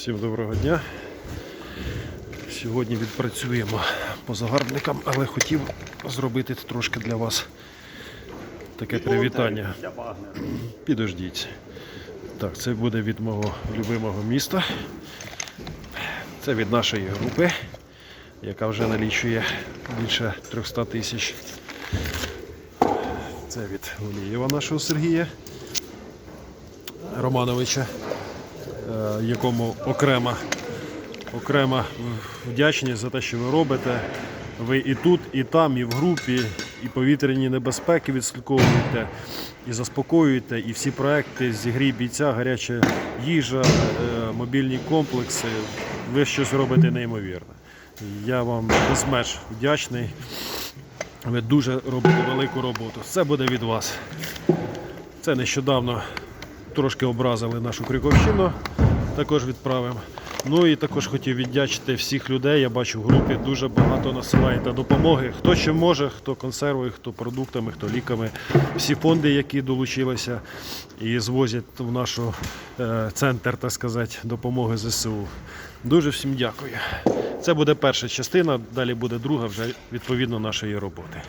Всім доброго дня. Сьогодні відпрацюємо по загарбникам, але хотів зробити трошки для вас таке привітання. Підождіть. Так, це буде від мого любимого міста. Це від нашої групи, яка вже налічує більше 300 тисяч. Це від Голієва нашого Сергія Романовича, якому окрема, окрема вдячність за те, що ви робите. Ви і тут, і там, і в групі, і повітряні небезпеки відслідковуєте, і заспокоюєте, і всі проекти зігрій бійця, гаряча їжа, е, мобільні комплекси. Ви щось робите неймовірне. Я вам безмеж вдячний. Ви дуже робите велику роботу. Це буде від вас. Це нещодавно трошки образили нашу Крюковщину, також відправимо. Ну і також хотів віддячити всіх людей. Я бачу в групі дуже багато насилаєте допомоги. Хто чим може, хто консервою, хто продуктами, хто ліками. Всі фонди, які долучилися і звозять в наш е, центр, так сказати, допомоги ЗСУ. Дуже всім дякую. Це буде перша частина, далі буде друга вже відповідно нашої роботи.